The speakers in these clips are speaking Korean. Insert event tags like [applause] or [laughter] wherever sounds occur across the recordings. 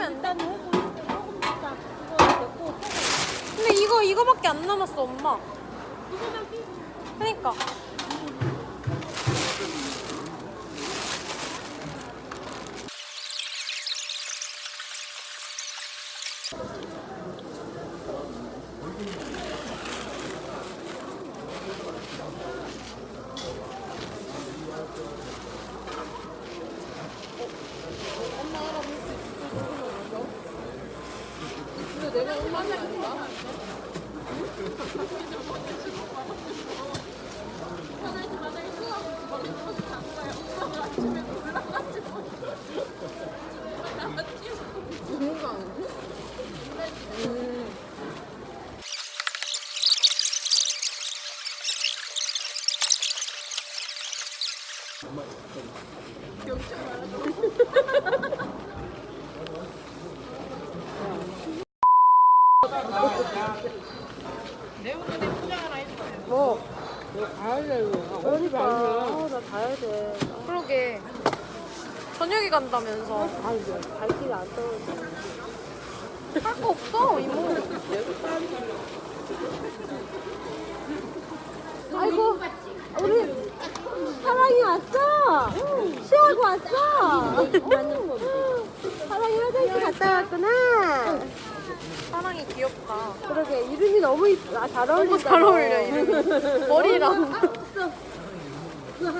하면 돼. 그거 됐고 근데 이거 이거밖에 안 남았어, 엄마. 그러니까. 경찰 알아 내가 얼마나 했나? 뭐? 가야 돼. 어디 아, 나 가야 돼. 그러게. 저녁에 간다면서. 아이고 발길이 안 떨어져. 할 거 없어, 이모. 아이고 우리 사랑이 왔어. 쉬하고 왔어. 사랑이 화장실 갔다 왔구나. 사랑이 귀엽다. 그러게 이름이 너무 이쁘- 아, 잘 어울린다. 너무 잘 어울려, 이름이. 머리랑. 음,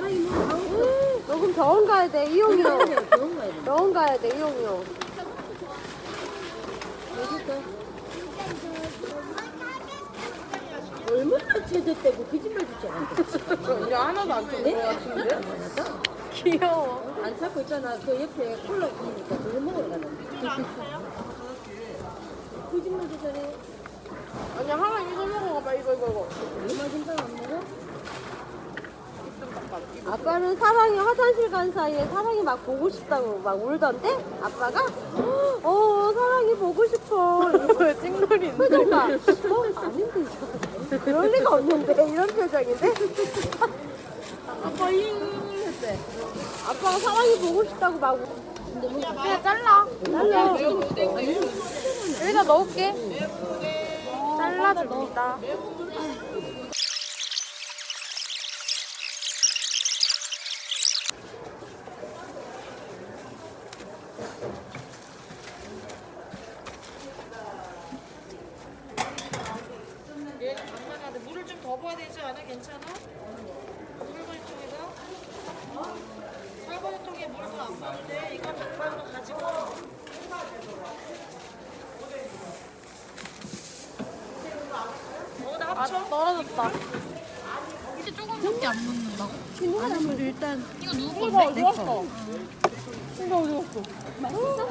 너 그럼 병원 가야 돼 이용이요. 병원 가야 돼 이용이요. 얼마나 제대되고 거짓말 듣지 않았어. 야 하나도 안 같은데? 귀여워. 안 찾고 있잖아. 그 옆에 콜라 있으니까 그거 먹으러 가는 거 짓말 듣잖아. 아니야 하나 이거 먹어봐 이거 이거 이거 얼마 진짜 안 먹어? 아빠는 사랑이 화장실 간 사이에 사랑이 막 보고 싶다고 막 울던데? 아빠가? 어, 사랑이 보고 싶어. 왜 찡놀이 표정가. 어, 아닌데, 이거. 그럴 리가 없는데? 이런 표정인데? 아빠 잉 했대 아빠가 사랑이 보고 싶다고 막. 울- 그냥 잘라. 날라. 여기다 넣을게. 잘라줍니다. 얘는 장난하는데 물을 좀 더 부어야 되지 않아? 괜찮아? 설거지통에다? 설거지통에 물도 안 부었는데 이거 장난으로 가지고 어, 나 아, 합쳐? 떨어졌다. 이제 조금밖에 안 넣는다고? 아니, 일단. 이거 누구 건데? 어디 갔어? 이거 어디 갔어?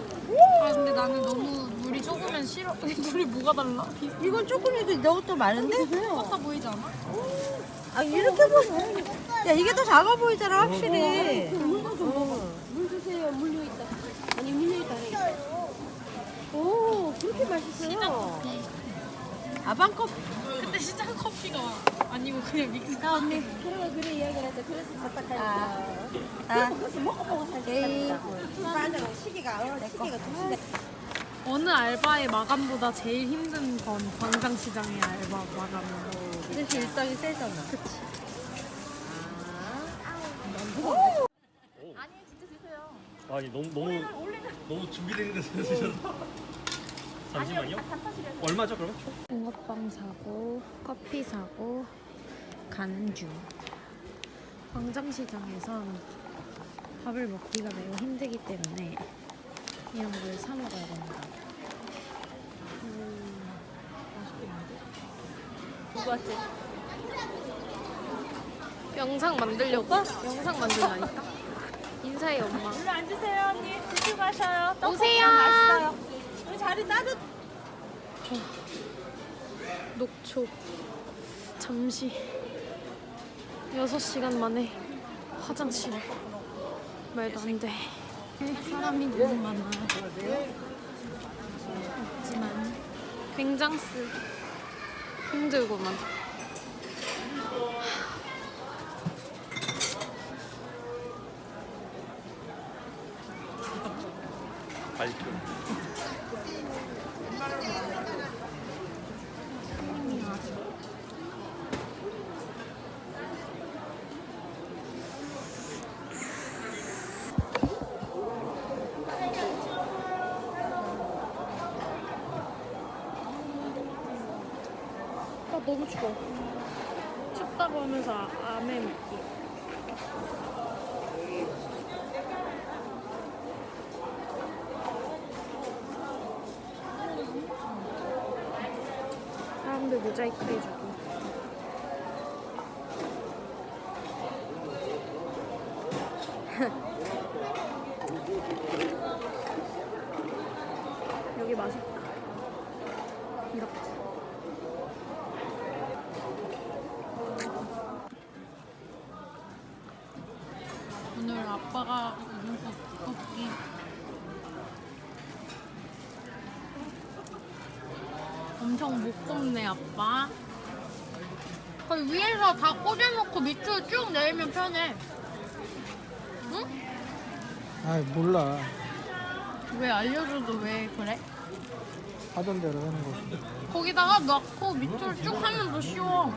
아 근데 나는 너무 물이 조금면 싫어. [laughs] 물이 뭐가 달라? 이건 조금이도 이것도 많은데? 비슷하 보이지 않아? 아, 이렇게 보면. 야, 이게 더 작아 보이잖아, 확실히. 물 주세요. 물려 있다. 아니, 물려 있다. 오, 그렇게 맛있어요. 아방컵. 근데 시장 커피가 아니고 그냥 믹스. 아, 언니. 그래, 그래, 이야기를 했다. 그래서 답답하니까. 아, 그것을 먹어보고 살지. 맞아, 시기가, 어, 시기가 좀 어느 알바의 마감보다 제일 힘든 건 광장시장의 알바 마감인 그래서 일당이 세잖아. 그치. 아니 너무 너무 너무 준비된 데 쓰셔서 잠시만요. 얼마죠 그러면? 붕어빵 사고 커피 사고 간주. 광장시장에서 밥을 먹기가 매우 힘들기 때문에 이런 걸 사 먹어야 된다. 음, 맛있겠는데? 영상 만들려고? 영상 만들라니까? 인사해, 엄마. 일로 앉으세요 언니 드시고 가셔요 떡볶이 오세요. 맛있어요 자리 따뜻 녹초. 잠시 6시간 만에 화장실에. 말도 안 돼. 사람이 너무 많아. 뱅장스 힘들구만. 발표. 너무 추워. 춥다고 하면서 아- 암에 먹기. 사람들 모자이크 해주고. 여기 맛있다. 이렇게. 이런 거 굽기 엄청 못 굽네 아빠. 거의 위에서 다 꽂아놓고 밑으로 쭉 내리면 편해. 응? 아 몰라. 왜 알려줘도 왜 그래? 하던 대로 하는 거지. 거기다가 넣고 밑으로 쭉 하면 더 쉬워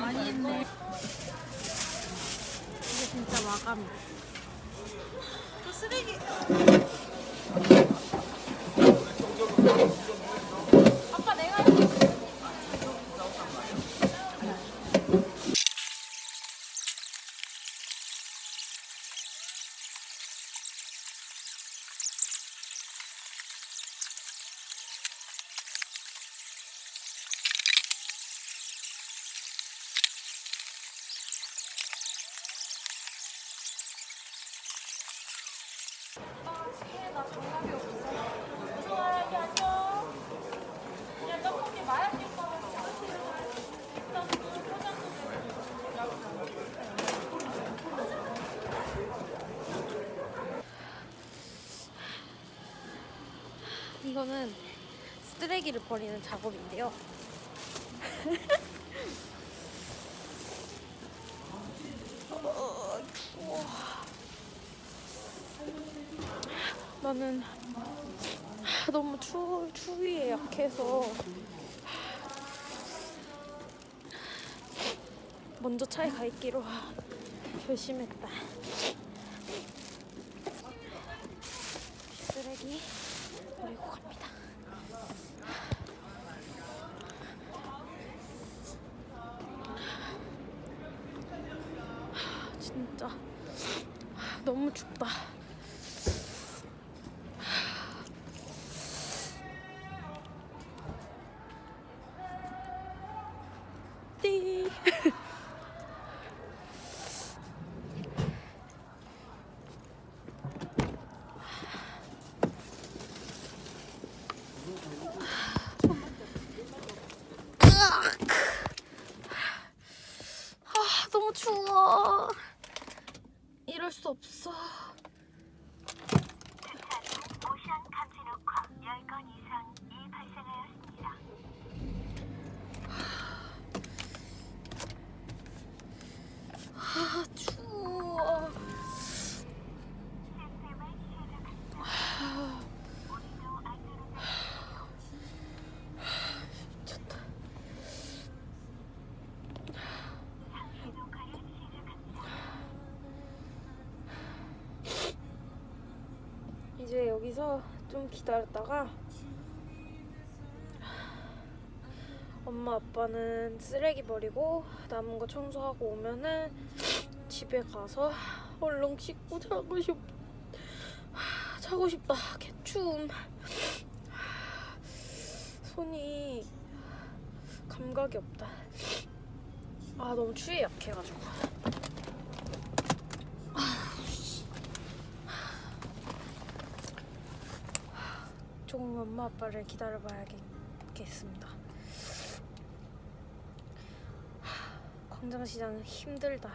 많이 했네 이게 진짜 마감이야 이거는 쓰레기를 버리는 작업인데요. [laughs] 나는 너무 추, 추위에 약해서 먼저 차에 가 있기로 결심했다. 쓰레기 버리고 갑니다. 진짜 너무 춥다. 띠. 아, 너무 추워. 이럴 수 없어. 오션 감지노과 10건 이상이 발생하였습니다. 아, 추워. 시스템을 시작합니다. 오늘도 안전운전 미쳤다. 상시 녹화를 시작합니다. 이제 여기서 좀 기다렸다가 엄마 아빠는 쓰레기 버리고 남은 거 청소하고 오면은 집에 가서 얼른 씻고 자고 싶 자고 싶다. 개춤 손이 감각이 없다. 아 너무 추위에 약해가지고 조금 엄마 아빠를 기다려봐야겠습니다. 광장시장은 힘들다.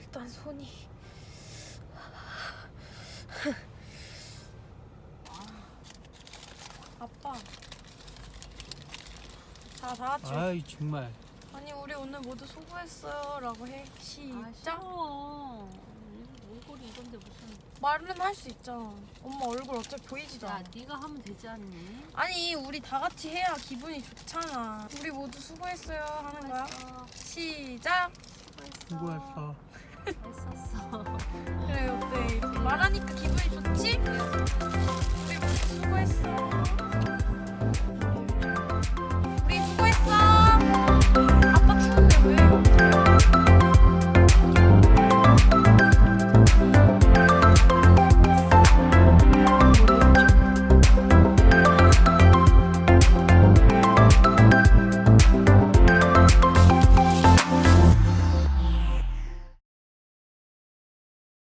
일단 손이 아빠. 자, 다 같이. 아이 정말. 아니, 우리 오늘 모두 수고했어요. 라고 해. 아, 시작. 무슨. 말은 할 수 있잖아. 엄마 얼굴 어차피 보이지도 야, 않아. 네가 하면 되지 않니? 아니, 우리 다 같이 해야 기분이 좋잖아. 우리 모두 수고했어요. 하는 거야. 시작. 수고했어. 했었어. 그래, 어때? 이렇게 말하니까 기분이 좋지? 우리 모두 수고했어.